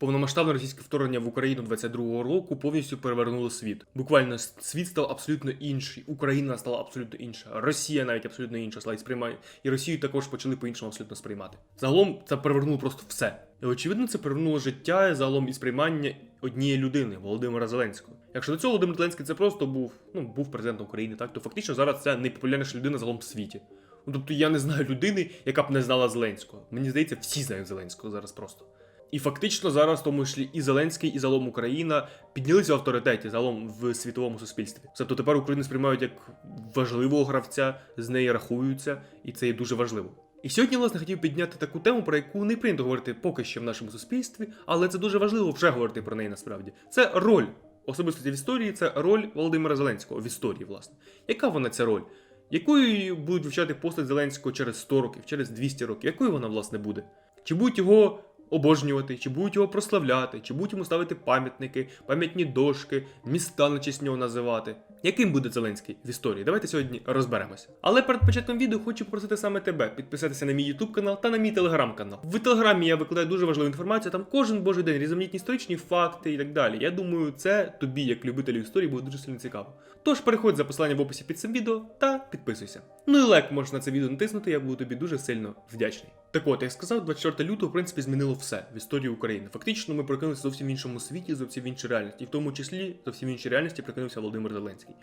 Повномасштабне російське вторгнення в Україну 22-го року повністю перевернуло світ. Буквально світ став абсолютно інший. Україна стала абсолютно інша. Росія навіть абсолютно інша стала і сприймає. І Росію також почали по-іншому абсолютно сприймати. Загалом це перевернуло просто все. І очевидно, це перевернуло життя загалом і сприймання однієї людини Володимира Зеленського. Якщо до цього Володимир Зеленський це просто був, ну був президентом України, так то фактично зараз це найпопулярніша людина загалом в світі. Ну тобто я не знаю людини, яка б не знала Зеленського. Мені здається, всі знають Зеленського зараз просто. І фактично зараз, в тому числі і Зеленський, і загалом Україна піднялися в авторитеті загалом в світовому суспільстві. Тобто тепер Україну сприймають як важливого гравця, з неї рахуються, і це є дуже важливо. І сьогодні, власне, хотів підняти таку тему, про яку не прийнято говорити поки що в нашому суспільстві, але це дуже важливо вже говорити про неї насправді. Це роль особистості в історії, це роль Володимира Зеленського в історії, власне. Яка вона ця роль? Якою будуть вивчати постать Зеленського через 100 років, через 200 років? Якою вона, власне, буде? Чи будуть його обожнювати, чи будуть його прославляти, чи будуть йому ставити пам'ятники, пам'ятні дошки, міста на честь нього називати? Яким буде Зеленський в історії? Давайте сьогодні розберемося. Але перед початком відео хочу попросити саме тебе підписатися на мій YouTube канал та на мій телеграм канал. В телеграмі я викладаю дуже важливу інформацію, там кожен божий день різноманітні історичні факти і так далі. Я думаю, це тобі, як любителю історії, буде дуже сильно цікаво. Тож переходь за посиланням в описі під цим відео та підписуйся. Ну і лайк можеш на це відео натиснути, я буду тобі дуже сильно вдячний. Так от, як сказав, 24 лютого, в принципі, змінило все в історії України. Фактично, ми прокинулися зовсім в іншому світі, зовсім в іншій реальності, і в тому числі зовсім в іншій реальності прокинувся Володимир Зеленський.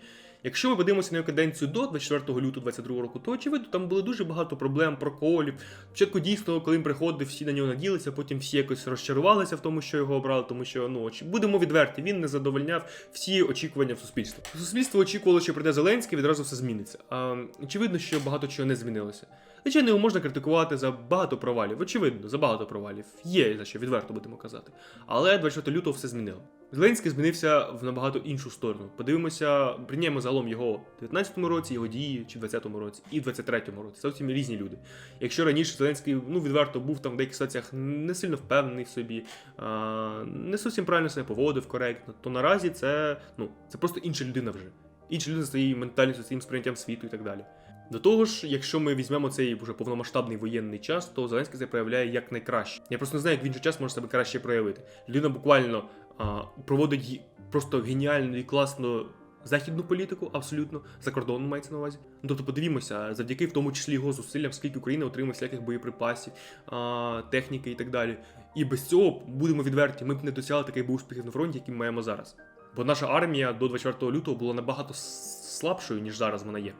Якщо ми подивимося на каденцію до 24 лютого 22 року, то очевидно там було дуже багато проблем, проколів. Спочатку дійсно, коли він приходив, всі на нього наділися, потім всі якось розчарувалися в тому, що його обрали, тому що ну будемо відверті, він не задовольняв всі очікування в суспільстві. Суспільство очікувало, що прийде Зеленський, відразу все зміниться. А очевидно, що багато чого не змінилося. Звичайно, його можна критикувати за багато провалів. Очевидно, за багато провалів. Є за що відверто будемо казати. Але 24 лютого все змінило. Зеленський змінився в набагато іншу сторону. Подивимося, прийняємо загалом його в 19-му році, його дії, чи в 20-му році, і в 23-му році. Зовсім різні люди. Якщо раніше Зеленський ну відверто був там в деяких ситуаціях не сильно впевнений в собі, а, не зовсім правильно себе поводив коректно, то наразі це ну це просто інша людина вже. Інша людина з своєю ментальністю, своїм сприйняттям світу і так далі. До того ж, якщо ми візьмемо цей вже повномасштабний воєнний час, то Зеленський себе проявляє як найкраще. Я просто не знаю, як в інший час може себе краще проявити. Людина буквально а, проводить просто геніальну і класну західну політику, абсолютно закордонну мається на увазі. Ну, тобто подивімося, завдяки в тому числі його зусиллям, скільки Україна отримує всяких боєприпасів, а, техніки і так далі. І без цього будемо відверті, ми б не досягли таких би успіхів на фронті, які ми маємо зараз. Бо наша армія до 24 лютого була набагато слабшою, ніж зараз вона є.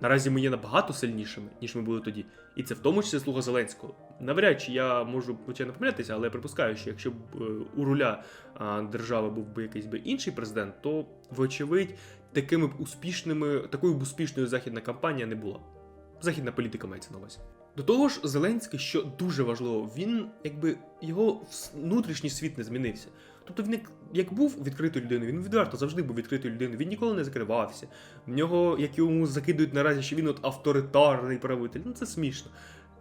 Наразі ми є набагато сильнішими, ніж ми були тоді. І це в тому числі слуга Зеленського. Навряд чи я можу звичайно помилятися, але я припускаю, що якщо б е, у руля держави був би якийсь би інший президент, то вочевидь такими б успішними, такою б успішною західна кампанія не була. Західна політика мається на увазі. До того ж, Зеленський, що дуже важливо, він якби його внутрішній світ не змінився. Тобто він як, був відкритою людиною, він відверто завжди був відкритою людиною, він ніколи не закривався. В нього, як йому закидують наразі, що він от авторитарний правитель, ну це смішно.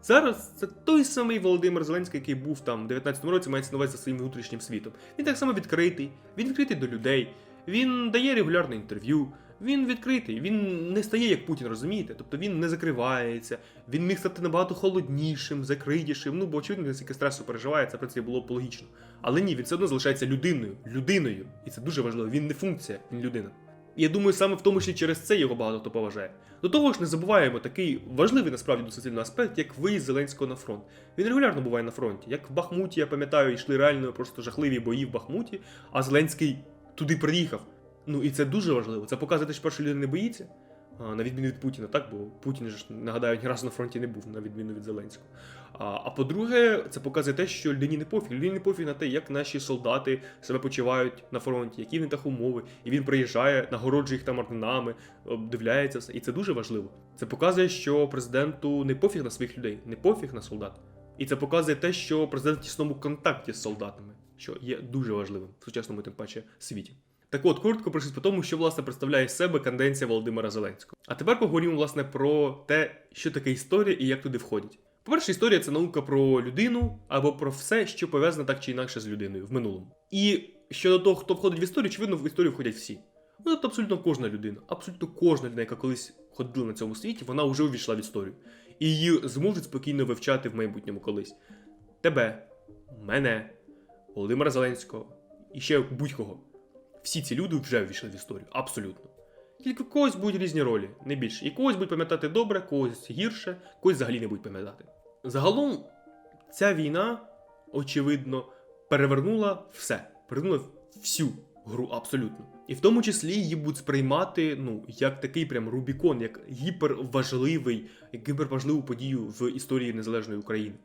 Зараз це той самий Володимир Зеленський, який був там в 19-му році, мається на увазі за своїм внутрішнім світом. Він так само відкритий, він відкритий до людей, він дає регулярне інтерв'ю, він відкритий, він не стає як Путін, розумієте? Тобто він не закривається, він міг стати набагато холоднішим, закритішим. Ну, бо очевидно, він стільки стресу переживає, це в принципі було б логічно. Але ні, він все одно залишається людиною, людиною. І це дуже важливо. Він не функція, він людина. І я думаю, саме в тому числі через це його багато хто поважає. До того ж, не забуваємо такий важливий насправді досить аспект, як виїзд Зеленського на фронт. Він регулярно буває на фронті. Як в Бахмуті, я пам'ятаю, йшли реально просто жахливі бої в Бахмуті, а Зеленський туди приїхав. Ну і це дуже важливо. Це показує, що перша людина не боїться. На відміну від Путіна, так, бо Путін ж нагадаю, ні разу на фронті не був, на відміну від Зеленського. А, а по-друге, це показує те, що людині не пофіг. Людині не пофіг на те, як наші солдати себе почувають на фронті, які в них так умови. І він приїжджає, нагороджує їх там орденами, обдивляється все. І це дуже важливо. Це показує, що президенту не пофіг на своїх людей, не пофіг на солдат. І це показує те, що президент в тісному контакті з солдатами, що є дуже важливим в сучасному тим паче світі. Так от, коротко пройшлись по тому, що власне представляє з себе канденція Володимира Зеленського. А тепер поговоримо власне про те, що таке історія і як туди входять. По-перше, історія це наука про людину або про все, що пов'язане так чи інакше з людиною в минулому. І щодо того, хто входить в історію, очевидно, в історію входять всі. Ну, тобто абсолютно кожна людина, абсолютно кожна людина, яка колись ходила на цьому світі, вона вже увійшла в історію. І її зможуть спокійно вивчати в майбутньому колись. Тебе, мене, Володимира Зеленського і ще будь-кого. Всі ці люди вже ввійшли в історію, абсолютно. Тільки в когось будуть різні ролі, не більше. І когось будуть пам'ятати добре, когось гірше, когось взагалі не будуть пам'ятати. Загалом, ця війна, очевидно, перевернула все, перевернула всю гру абсолютно. І в тому числі її будуть сприймати ну, як такий прям Рубікон, як гіперважливий, як гіперважливу подію в історії незалежної України.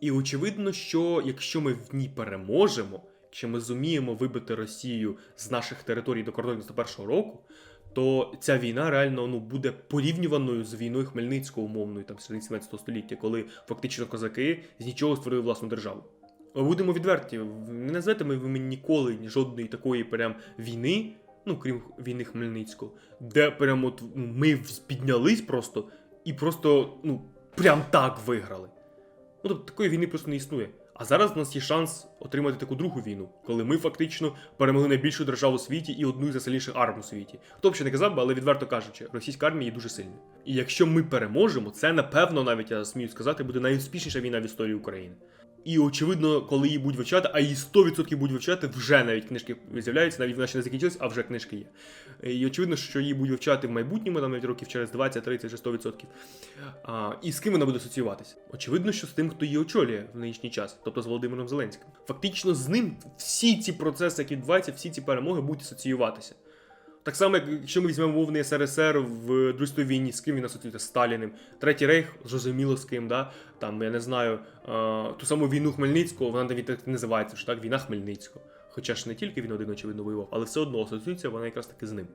І очевидно, що якщо ми в ній переможемо, якщо ми зуміємо вибити Росію з наших територій до кордонів 91-го року, то ця війна реально ну, буде порівнюваною з війною Хмельницького умовною там 17 століття, коли фактично козаки з нічого створили власну державу. Будемо відверті, не назвете ми мені ніколи жодної такої прям війни, ну крім війни Хмельницького, де прям от ми піднялись просто і просто ну прям так виграли. Ну тобто такої війни просто не існує. А зараз в нас є шанс отримати таку другу війну, коли ми фактично перемогли найбільшу державу у світі і одну з найсильніших арм у світі. Хто б ще не казав би, але відверто кажучи, російська армія є дуже сильною. І якщо ми переможемо, це напевно навіть я смію сказати, буде найуспішніша війна в історії України. І очевидно, коли її будуть вивчати, а її 100% будуть вивчати, вже навіть книжки з'являються, навіть вона ще не закінчилась, а вже книжки є. І очевидно, що її будуть вивчати в майбутньому, навіть років через 20-30 вже 100%. А, і з ким вона буде асоціюватися? Очевидно, що з тим, хто її очолює в нинішній час, тобто з Володимиром Зеленським. Фактично з ним всі ці процеси, які відбуваються, всі ці перемоги будуть асоціюватися. Так само, як якщо ми візьмемо мовний СРСР в Другій війні, з ким він асоціюється? З Сталіним. Третій рейх, зрозуміло з ким, да? там, я не знаю, е, ту саму війну Хмельницького, вона навіть так називається, що так, війна Хмельницького. Хоча ж не тільки він один, очевидно, воював, але все одно асоціюється вона якраз таки з ним.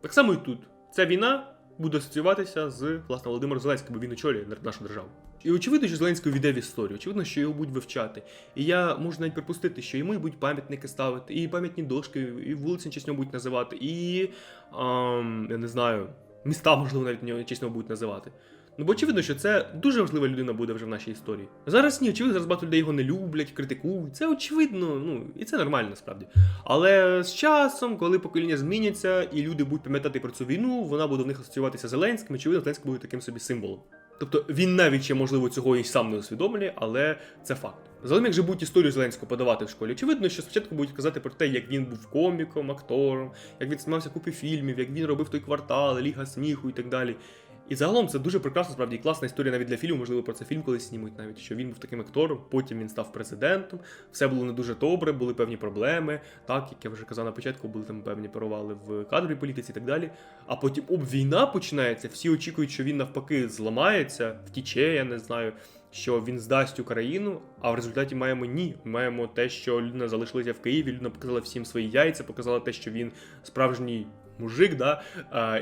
Так само і тут. Ця війна буде асоціюватися з власне Володимиром Зеленським, бо він очолює нашу державу. І очевидно, що Зеленський війде в історію, очевидно, що його будуть вивчати. І я можу навіть припустити, що йому і будуть пам'ятники ставити, і пам'ятні дошки, і вулиці нього будуть називати, і ам, я не знаю, міста, можливо, навіть нього будуть називати. Ну, бо очевидно, що це дуже важлива людина буде вже в нашій історії. Зараз ні, очевидно, зараз багато людей його не люблять, критикують. Це очевидно, ну і це нормально насправді. Але з часом, коли покоління зміняться і люди будуть пам'ятати про цю війну, вона буде в них асоціюватися Зеленським, очевидно, Зеленський буде таким собі символом. Тобто він навіть ще, можливо, цього і сам не усвідомлює, але це факт. Загалом, як будуть історію Зеленського подавати в школі, очевидно, що спочатку будуть казати про те, як він був коміком, актором, як він знімався купі фільмів, як він робив той квартал, Ліга сміху і так далі. І загалом це дуже прекрасна, справді класна історія навіть для фільму, можливо, про це фільм колись знімуть навіть, що він був таким актором, потім він став президентом, все було не дуже добре, були певні проблеми, так, як я вже казав на початку, були там певні провали в кадровій політиці і так далі. А потім об війна починається, всі очікують, що він навпаки зламається, втіче, я не знаю. Що він здасть Україну, а в результаті маємо ні. Маємо те, що людина залишилася в Києві, людина показала всім свої яйця, показала те, що він справжній мужик, да?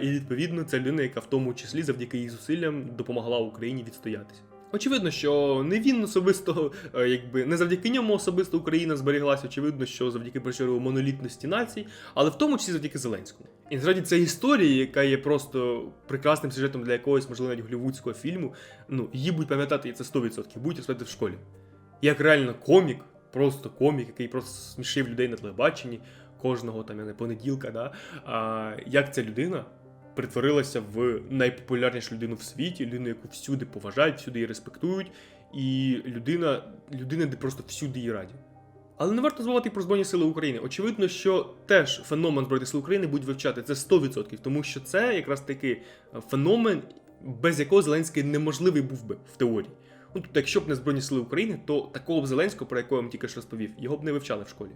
І відповідно це людина, яка в тому числі завдяки її зусиллям допомогла Україні відстоятися. Очевидно, що не він особисто, е, якби не завдяки ньому особисто Україна зберіглася. Очевидно, що завдяки причому монолітності націй, але в тому числі завдяки Зеленському. І насправді ця історія, яка є просто прекрасним сюжетом для якогось, можливо, навіть голівудського фільму, ну її будуть пам'ятати і це 100%, будуть розповідати в школі. Як реально комік, просто комік, який просто смішив людей на телебаченні кожного там я не понеділка, да, а, як ця людина перетворилася в найпопулярнішу людину в світі, людину, яку всюди поважають, всюди її респектують, і людина, людина, де просто всюди її раді. Але не варто забувати про Збройні Сили України. Очевидно, що теж феномен Збройних сил України будуть вивчати це 100%, тому що це якраз таки феномен, без якого Зеленський неможливий був би в теорії. Ну тобто, якщо б не Збройні Сили України, то такого б Зеленського, про якого я вам тільки що розповів, його б не вивчали в школі.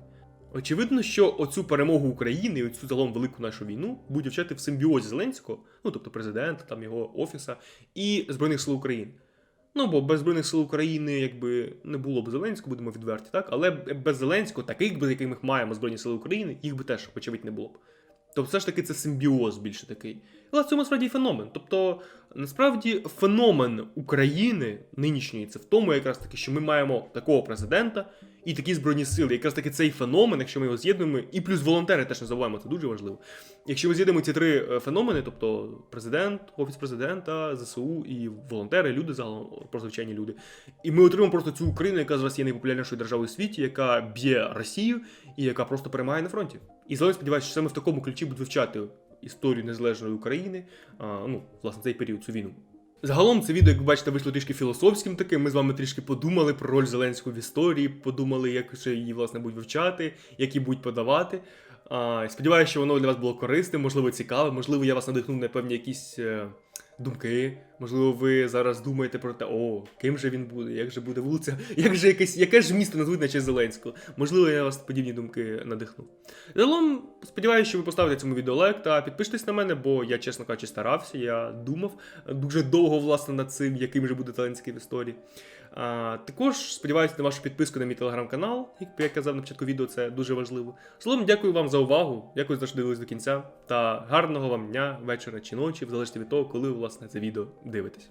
Очевидно, що оцю перемогу України оцю загалом велику нашу війну будуть вчати в симбіозі Зеленського, ну тобто президента, там його офіса і Збройних сил України. Ну бо без Збройних сил України якби не було б Зеленського, будемо відверті, так? Але без Зеленського, таких би, яких ми маємо Збройні Сили України, їх би теж, очевидь, не було б. Тобто, все ж таки, це симбіоз більше такий. Але в цьому справді феномен. Тобто, насправді, феномен України нинішньої це в тому, якраз таки, що ми маємо такого президента і такі збройні сили. Якраз таки цей феномен, якщо ми його з'єднуємо, і плюс волонтери теж не забуваємо, це дуже важливо. Якщо ми з'єднуємо ці три е, феномени, тобто президент, офіс президента, ЗСУ і волонтери, люди загалом, просто звичайні люди, і ми отримаємо просто цю Україну, яка зараз є найпопулярнішою державою у світі, яка б'є Росію і яка просто перемагає на фронті. І зелений сподіваюся, що саме в такому ключі будуть вивчати історію незалежної України, ну, власне, цей період, цю війну. Загалом це відео, як ви бачите, вийшло трішки філософським таким. Ми з вами трішки подумали про роль Зеленського в історії, подумали, як ще її власне будуть вивчати, як її будуть подавати. Сподіваюся, що воно для вас було корисним, можливо, цікаве, можливо, я вас надихнув на певні якісь е, думки. Можливо, ви зараз думаєте про те, о, ким же він буде, як же буде вулиця, як же якесь, яке ж місто назвуть на честь Зеленського. Можливо, я вас подібні думки надихну. Загалом, сподіваюся, що ви поставите цьому відео лайк та підпишитесь на мене, бо я, чесно кажучи, старався, я думав дуже довго, власне, над цим, яким же буде Зеленський в історії. А, також сподіваюся на вашу підписку на мій телеграм-канал, як я казав на початку відео, це дуже важливо. Словом, дякую вам за увагу, дякую за що дивились до кінця. Та гарного вам дня, вечора чи ночі, в залежності від того, коли ви власне це відео дивитесь.